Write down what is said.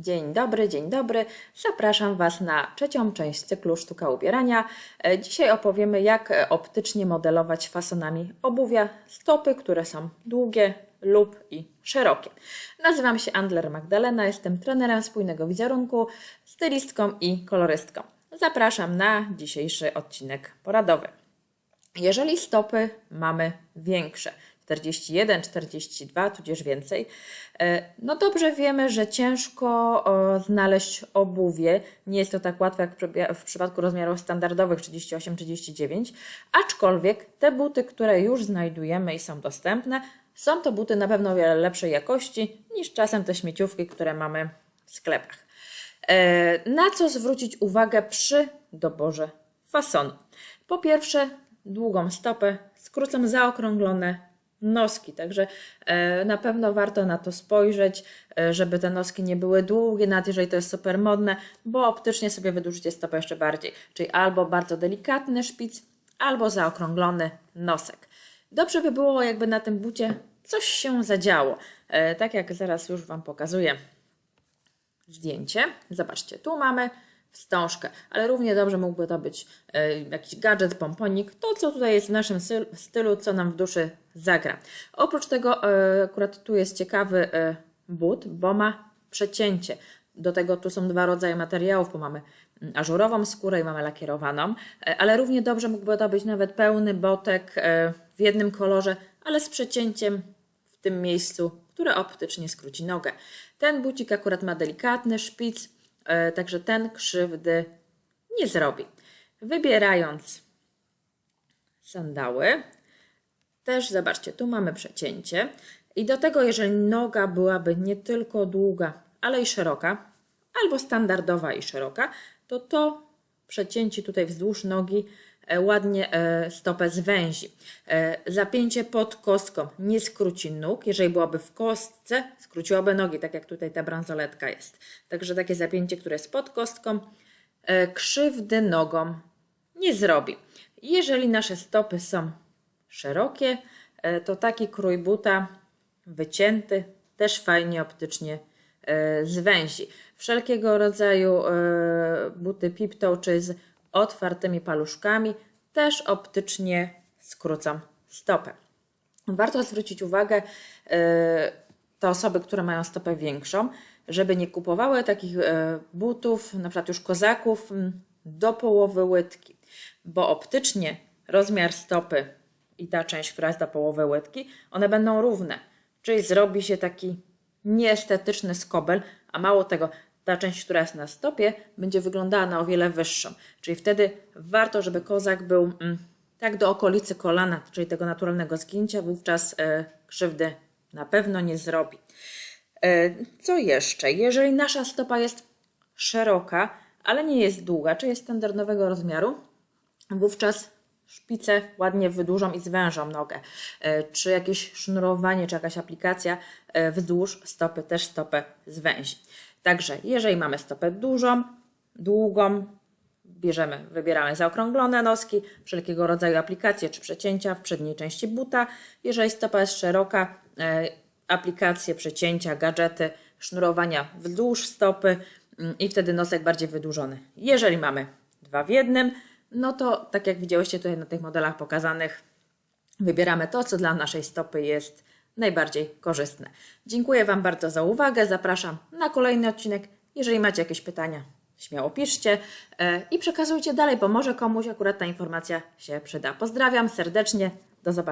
Dzień dobry, dzień dobry. Zapraszam Was na trzecią część cyklu Sztuka Ubierania. E, Dzisiaj opowiemy, jak e, optycznie modelować fasonami obuwia stopy, które są długie lub i szerokie. Nazywam się Andler Magdalena, jestem trenerem spójnego wizerunku, stylistką i kolorystką. Zapraszam na dzisiejszy odcinek poradowy. Jeżeli stopy mamy większe, 41, 42, tudzież więcej, e, no dobrze wiemy, że ciężko znaleźć obuwie. Nie jest to tak łatwe jak w przypadku rozmiarów standardowych 38, 39, aczkolwiek te buty, które już znajdujemy i są dostępne, są to buty na pewno o wiele lepszej jakości niż czasem te śmieciówki, które mamy w sklepach. E, Na co zwrócić uwagę przy doborze fasonu? Po pierwsze, długą stopę, skrócą zaokrąglone noski, także e, na pewno warto na to spojrzeć, e, żeby te noski nie były długie, nawet jeżeli to jest super modne, bo optycznie sobie wydłużycie stopę jeszcze bardziej, czyli albo bardzo delikatny szpic, albo zaokrąglony nosek. Dobrze by było, jakby na tym bucie coś się zadziało, e, tak jak zaraz już Wam pokazuję zdjęcie. Zobaczcie, tu mamy wstążkę, ale równie dobrze mógłby to być e, jakiś gadżet, pomponik, to co tutaj jest w naszym stylu, co nam w duszy zagra. Oprócz tego e, akurat tu jest ciekawy e, but, bo ma przecięcie. Do tego tu są dwa rodzaje materiałów, bo mamy mm, ażurową skórę i mamy lakierowaną, ale równie dobrze mógłby to być nawet pełny botek w jednym kolorze, ale z przecięciem w tym miejscu, które optycznie skróci nogę. Ten bucik akurat ma delikatny szpic, także ten krzywdy nie zrobi. Wybierając sandały, też zobaczcie, tu mamy przecięcie i do tego, jeżeli noga byłaby nie tylko długa, ale i szeroka, albo standardowa i szeroka, to to przecięcie tutaj wzdłuż nogi e, ładnie e, stopę zwęzi. E, Zapięcie pod kostką nie skróci nóg. Jeżeli byłaby w kostce, skróciłoby nogi, tak jak tutaj ta bransoletka jest. Także takie zapięcie, które jest pod kostką, e, krzywdy nogom nie zrobi. Jeżeli nasze stopy są szerokie, e, to taki krój buta wycięty też fajnie optycznie e, zwęzi. Wszelkiego rodzaju e, buty piptoe czy z otwartymi paluszkami też optycznie skrócą stopę. Warto zwrócić uwagę e, te osoby, które mają stopę większą, żeby nie kupowały takich e, butów, na przykład już kozaków, m, do połowy łydki, bo optycznie rozmiar stopy i ta część, która jest do połowy łydki, one będą równe, czyli zrobi się taki nieestetyczny skobel, a mało tego, ta część, która jest na stopie, będzie wyglądała na o wiele wyższą. Czyli wtedy warto, żeby kozak był mm, tak do okolicy kolana, czyli tego naturalnego zgięcia, wówczas e, krzywdy na pewno nie zrobi. E, co jeszcze? Jeżeli nasza stopa jest szeroka, ale nie jest długa, czy jest standardowego rozmiaru, wówczas szpice ładnie wydłużą i zwężą nogę. E, Czy jakieś sznurowanie, czy jakaś aplikacja e, wzdłuż stopy też stopę zwęzi. Także jeżeli mamy stopę dużą, długą, bierzemy, wybieramy zaokrąglone noski, wszelkiego rodzaju aplikacje czy przecięcia w przedniej części buta. Jeżeli stopa jest szeroka, e, aplikacje, przecięcia, gadżety, sznurowania wzdłuż stopy mm, i wtedy nosek bardziej wydłużony. Jeżeli mamy dwa w jednym, no to tak jak widziałyście tutaj na tych modelach pokazanych, wybieramy to, co dla naszej stopy jest najbardziej korzystne. Dziękuję Wam bardzo za uwagę. Zapraszam na kolejny odcinek. Jeżeli macie jakieś pytania, śmiało piszcie e, i przekazujcie dalej, bo może komuś akurat ta informacja się przyda. Pozdrawiam serdecznie. Do zobaczenia.